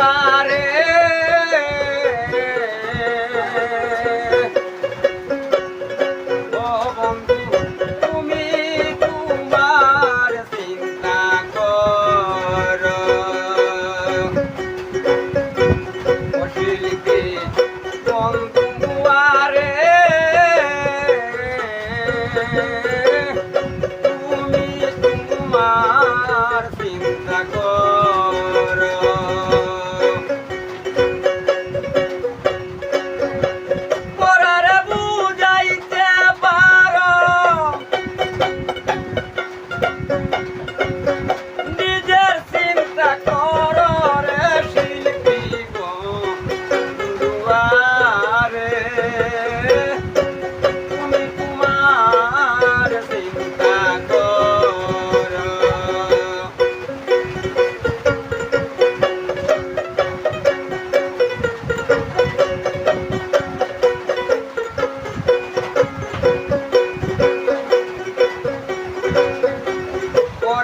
তোমারে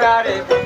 got it.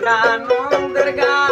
নানন্দের গান